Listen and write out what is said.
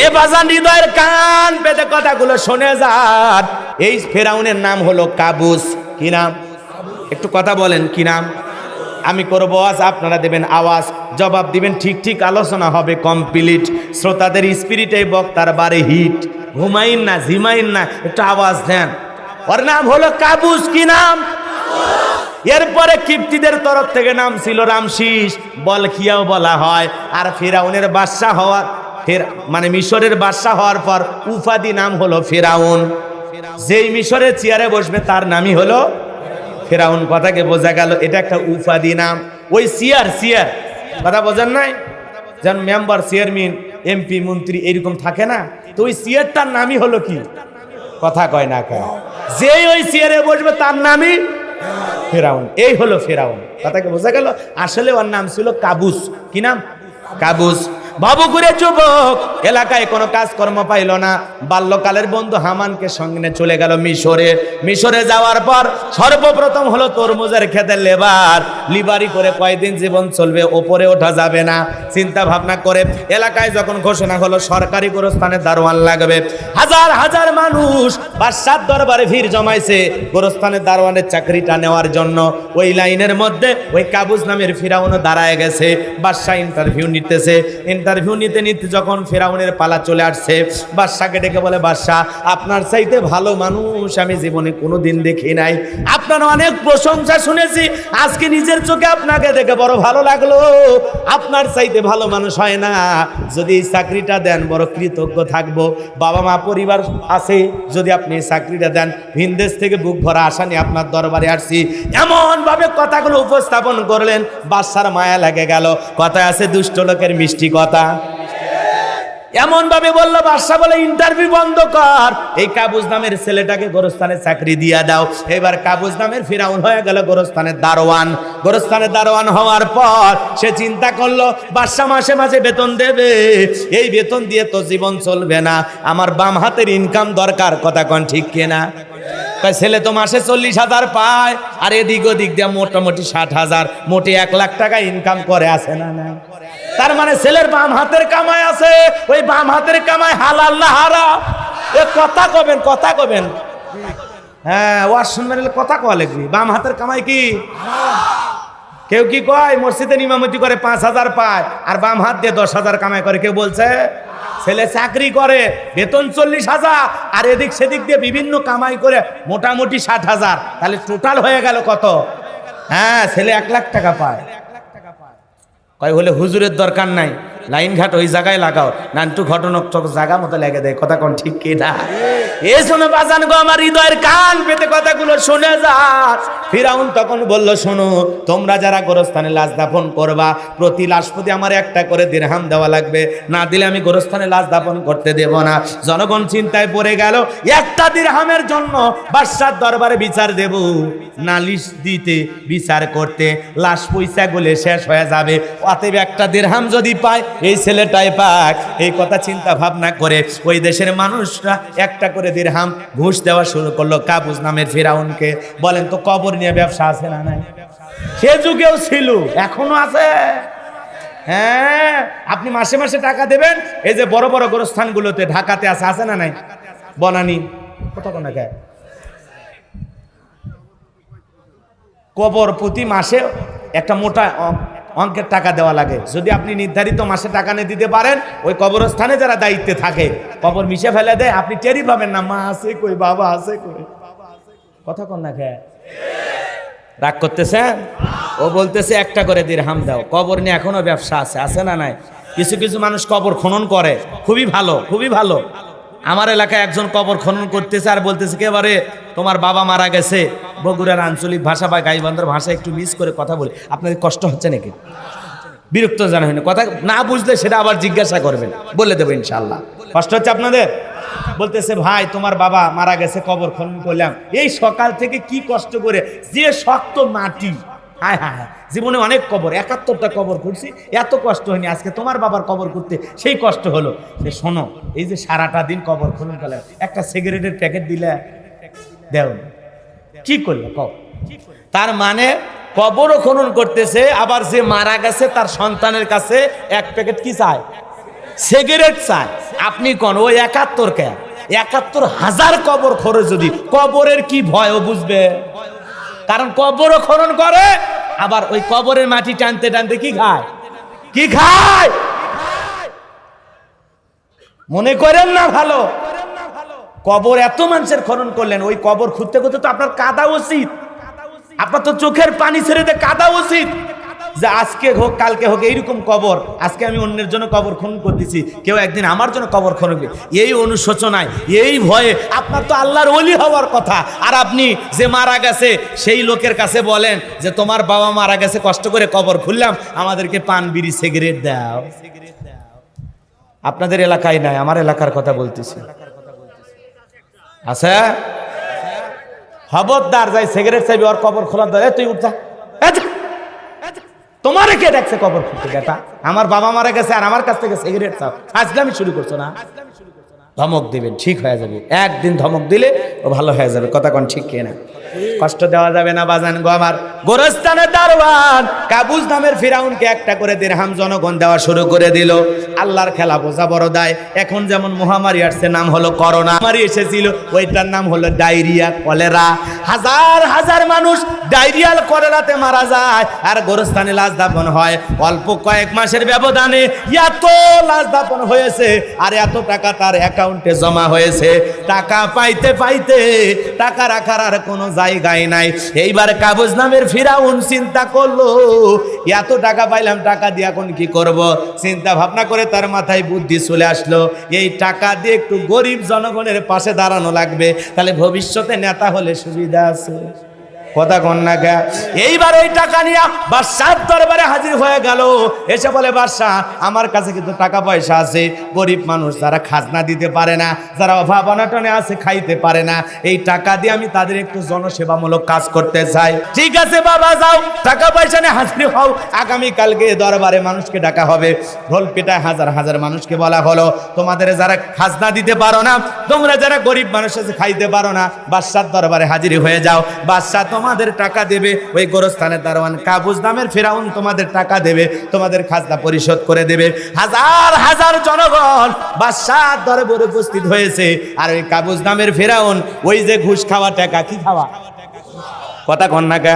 এ বাজান হৃদয়ের কান পেতে কথাগুলো শুনে যান। এই ফেরাউনের নাম হলো কাবুস। কি নাম? একটু কথা বলেন, কি নাম? আমি করব আওয়াজ আপনারা দেবেন আওয়াজ, জবাব দিবেন ঠিক ঠিক, আলোচনা হবে কমপ্লিট শ্রোতাদের স্পিরিটে বক্তার বারে হিট ঘুমাইন না, ঝিমাইন না, একটু আওয়াজ দেন। ওর নাম হলো কাবুস, কি নাম? এরপরে কিপ্তিদের তরফ থেকে নাম ছিল রামশিস। বলখিয়াও বলা হয়। আর ফেরাউনের বাদশাহ হওয়ার ফের মানে মিশরের বাদশাহ হওয়ার পর উপাধি নাম হলো ফেরাউন। যেই মিশরের চেয়ারে বসবে তার নামই হলো ফেরাউন। কথাকে বোঝা গেল, এটা একটা উপাধি নাম। ওই সিয়ার সিয়ার, কথা বোঝেন নাই? যেন মেম্বার, চেয়ারম্যান, এমপি, মন্ত্রী এরকম থাকে না, তো ওই সিয়ারটার নামই হলো কি? কথা কয় না কয়। যেই ওই চেয়ারে বসবে তার নামই ফেরাউন। এই হলো ফেরাউন। কথাকে বোঝা গেল, আসলে ওর নাম ছিল কাবুস। কি নাম? কাবুস। বাবু করে যুবক এলাকায় কোনো কাজকর্ম পাইল না। বাল্যকালের বন্ধু হামানকে সঙ্গে চলে গেল মিশরে। মিশরে যাওয়ার পর সর্বপ্রথম হলো তরমুজের খেতে লেবার। লিবারি করে কয়দিন জীবন চলবে ওপরে ওঠা যাবে না। চিন্তা ভাবনা করে এলাকায় যখন ঘোষণা হলো, সরকারি গোরস্থানে দারোয়ান লাগবে। হাজার হাজার মানুষ বাদশার দরবারে ভিড় জমাইছে গোরস্থানের দারোয়ানের চাকরিটা নেওয়ার জন্য। ওই লাইনের মধ্যে ওই কাবুজ নামের ফিরাউনও দাঁড়ায় গেছে। বাদশাহ ইন্টারভিউ নিতেছে। ইন্টারভিউ নিতে নিতে যখন ফেরাউনের পালা চলে আসছে। বাদশাকে ডেকে বলে বাদশাহ আপনার চাইতে ভালো মানুষ আমি জীবনে কোনোদিন দেখি নাই। আপনার অনেক প্রশংসা শুনেছি। আজকে নিজের চোখে আপনাকে দেখে বড় ভালো লাগল। আপনার চাইতে ভালো মানুষ হয় না। যদি এই চাকরিটা দেন, বড় কৃতজ্ঞ থাকব। বাবা মা পরিবার আছে, যদি আপনি চাকরিটা দেন, ভিনদেশ থেকে বুক ভরা আশা নিয়ে আপনার দরবারে আসছি। এমনভাবে কথাগুলো উপস্থাপন করলেন। বাদশার মায়া লাগে গেল। কথায় আছে, দুষ্ট লোকের মিষ্টি কথা। এমন ভাবে বলল, বাদশাহ বলে ইন্টারভিউ বন্ধ কর। এই কাবুজ নামের ছেলেটাকে গোরস্থানে চাকরি দিয়া দাও। এবার কাবুজ নামের ফিরাউন হয়ে গেল গোরস্থানের দারোয়ান। গোরস্থানের দারোয়ান হওয়ার পর সে চিন্তা করল, বাদশাহ মাসে মাসে বেতন দেবে। এই বেতন দিয়ে তো জীবন চলবে না। আমার বাম হাতের ইনকাম দরকার। কথা কন ঠিক কিনা কয়, ছেলে তো মাসে চল্লিশ হাজার পায়। আর এদিক ওদিক দিয়ে মোটামুটি ষাট হাজার। মোটে এক লাখ টাকা ইনকাম করে আসে না না তার মানে ছেলের বাম হাতের কামাই আছে, ওই বাম হাতের কামাই হালাল না হারা এ কথা কবেন কথা কবেন। হ্যাঁ ওয়ার শুনবেন কথা কওয়া লাগবে। বাম হাতের কামাই কি? কেউ কি কয় মসজিদে নিমামতি করে পাঁচ হাজার পায়, আর বাম হাত দিয়ে দশ হাজার কামাই করে, কেউ বলছে, ছেলে চাকরি করে, বেতন চল্লিশ হাজার, আর এদিক সেদিক দিয়ে বিভিন্ন কামাই করে, মোটামুটি ষাট হাজার। তাহলে টোটাল হয়ে গেল কত? হ্যাঁ ছেলে এক লাখ টাকা পায়। কয় হলে হুজুরের দরকার নাই লাইন ঘাট ওই জায়গায় লাগাও। নানটু ঘটনক জায়গা মতো লেগে দেয়, কথা কোন ঠিক কি না এ শোনো বাজান গো, আমার হৃদয়ের কান পেতে কথাগুলো শুনে যা। ফিরাউন তখন বলল, শোনো, তোমরা যারা গোরস্থানে লাশ দাফন করবা, প্রতি লাশ প্রতি আমার একটা করে দিরহাম দেওয়া লাগবে। না দিলে আমি গোরস্থানে লাশ দাফন করতে দেব না। জনগণ চিন্তায় পড়ে গেল, একটা দিরহামের জন্য বাদশার দরবারে বিচার দেব। নালিশ দিতে, বিচার করতে, লাশ পয়সা গুলে শেষ হয়ে যাবে। অতএব একটা দিরহাম যদি পায়, এই ছেলেটাই পাক। এই কথা চিন্তা ভাবনা করে ওই দেশের মানুষরা একটা করে দিরহাম ঘুষ দেওয়া শুরু করল কাবুজ নামের ফিরাউনকে। বলেন, তো কবর নিয়ে ব্যবসা আছে না নাই? সে যুগেও ছিল, এখনও আছে। হ্যাঁ আপনি মাসে মাসে টাকা দেবেন, এই যে বড় বড় গোরস্থানগুলোতে ঢাকাতে আছে আছে না নাই? বনানি কত কোন কবর প্রতি মাসে একটা মোটা অঙ্কের টাকা দেওয়া লাগে। যদি আপনি নির্ধারিত মাসে টাকা নিয়ে দিতে পারেন, ওই কবরস্থানে যারা দায়িত্বে থাকে, কবর মিশে ফেলে দেয়, আপনি টেরি পাবেন না, মা আছে কই, বাবা আছে কই? কথা কন না খেয়ে রাগ করতেছেন ও বলতেছে, একটা করে দিরহাম দাও। কবর নিয়ে এখনও ব্যবসা আছে আছে না নাই? কিছু কিছু মানুষ কবর খনন করে। খুবই ভালো খুবই ভালো। আমার এলাকায় একজন কবর খনন করতেছে আর বলতেছে, কি তোমার বাবা মারা গেছে। বগুড়ার আঞ্চলিক ভাষা বা গাইবান্ধার ভাষা একটু মিস করে কথা বলি। আপনাদের কষ্ট হচ্ছে নাকি? বিরক্ত জানা হয়নি কথা না বুঝলে সেটা আবার জিজ্ঞাসা করবেন। বলে দেবো ইনশাল্লাহ কষ্ট হচ্ছে আপনাদের? বলতেছে, ভাই, তোমার বাবা মারা গেছে, কবর খনন করলাম। এই সকাল থেকে কি কষ্ট করে, যে শক্ত মাটি হ্যাঁ হ্যাঁ হ্যাঁ জীবনে অনেক কবর, একাত্তরটা কবর করছি এত কষ্ট হয়নি। আজকে তোমার বাবার কবর করতে সেই কষ্ট হলো। সে শোনো, এই যে সারাটা দিন কবর খনন করলাম, একটা সিগারেটের প্যাকেট দিলে, দেও। কি করলে, কও। তার মানে কবরও খনন করতেছে, আবার যে মারা গেছে তার সন্তানের কাছে এক প্যাকেট কি চায়? সিগারেট চায়। আপনি কোন ওই একাত্তর কে? একাত্তর হাজার কবর খরচ যদি, কবরের কি ভয় ও বুঝবে? কারণ কবরও খনন করে, আবার ওই কবরের মাটি টানতে টানতে কি খায়? কি খায়? মনে করেন না ভালো? কবর এত মানুষের খনন করলেন, ওই কবর খুঁজতে খুঁজতে তো আপনার কাদা উচিত। আপনার তো চোখের পানি ছেড়ে দিয়ে কাদা উচিত যে আজকে হোক, কালকে হোক, এইরকম কবর, আজকে আমি অন্যের জন্য কবর খনন করতেছি, কেউ একদিন আমার জন্য কবর খনন করবে এই অনুশোচনায়, এই ভয়ে আপনার তো আল্লাহর অলি হওয়ার কথা। আর আপনি যে মারা গেছে, সেই লোকের কাছে বলেন যে তোমার বাবা মারা গেছে, কষ্ট করে কবর খুললাম, আমাদেরকে পান, বিড়ি, সিগারেট দাও। আপনাদের এলাকায় নাই, আমার এলাকার কথা বলতেছি। আছে? খবরদার যাই সিগারেট চাইবি, ওর কবর খোলা ধরে তুই উঠা তোমার কে দেখছে কবর গেটা? আমার বাবা মারা গেছে আর আমার কাছ থেকে সিগারেট চাও। আজকে আমি শুরু করছ না? ধমক দিবেন ঠিক হয়ে যাবে। একদিন ধমক দিলে ও ভালো হয়ে যাবে, কথা কোন ঠিক কে না কষ্ট দেওয়া যাবে না বাজান গো আমার। গোরস্থানের দারোয়ান কাবুজ নামের ফিরাউনকে একটা করে দিরহাম জনগণ দেওয়া শুরু করে দিল। আল্লাহর খেলা বোঝা বড় দায়। এখন যেমন মহামারী আসছে, নাম হলো করোনা। মারি এসেছিল, ওইটার নাম হলো ডায়রিয়া, কলেরা। হাজার হাজার মানুষ ডায়রিয়াল, কলেরাতে মারা যায়। আর গোরস্থানে লাশ দাপন হয়। অল্প কয়েক মাসের ব্যবধানে এত লাশ দাপন হয়েছে, আর এত টাকা তার অ্যাকাউন্টে জমা হয়েছে। টাকা পাইতে পাইতে টাকা রাখার আর কোনো জায়গায় নাই। এইবার কাগজ নামের ফিরাউন চিন্তা করল, এত টাকা পাইলাম, টাকা দিয়ে এখন কি করব? চিন্তা ভাবনা করে তার মাথায় বুদ্ধি চলে আসলো। এই টাকা দিয়ে একটু গরিব জনগণের পাশে দাঁড়ানো লাগবে। তাহলে ভবিষ্যতে নেতা হলে সুবিধা আছে। কথা কন্যা গা এইবার ওই টাকা নিয়ে বাদশাহ দরবারে হাজির হয়ে গেল। এসে বলে বাদশাহ আমার কাছে কিন্তু টাকা পয়সা আছে। গরিব মানুষ যারা খাজনা দিতে পারে না, যারা অভাব অনাটনে আছে, খাইতে পারে না। এই টাকা দিয়ে আমি তাদের একটু জনসেবামূলক কাজ করতে চাই। ঠিক আছে, বাবা, যাও। টাকা পয়সা নিয়ে হাজির হও। আগামী কালকে দরবারে মানুষকে ডাকা হবে। ঢোল পেটায় হাজার হাজার মানুষকে বলা হলো, তোমাদের যারা খাজনা দিতে পারো না, তোমরা যারা গরিব মানুষ আছে, খাইতে পারো না। বাদশার দরবারে হাজির হয়ে যাও। বাদশাহ তোমাদের টাকা দেবে, ওই গোরস্থানের দারোয়ান কাবুজ নামের ফেরাউন তোমাদের টাকা দেবে, তোমাদের খাজনা পরিশোধ করে দেবে। হাজার হাজার জনগণ বাদশাহ দরবারে উপস্থিত হয়েছে, আর ওই কাবুজ নামের ফেরাউন ওই যে ঘুষ খাওয়া টাকা, কি খাওয়া? কথা কন্যাকা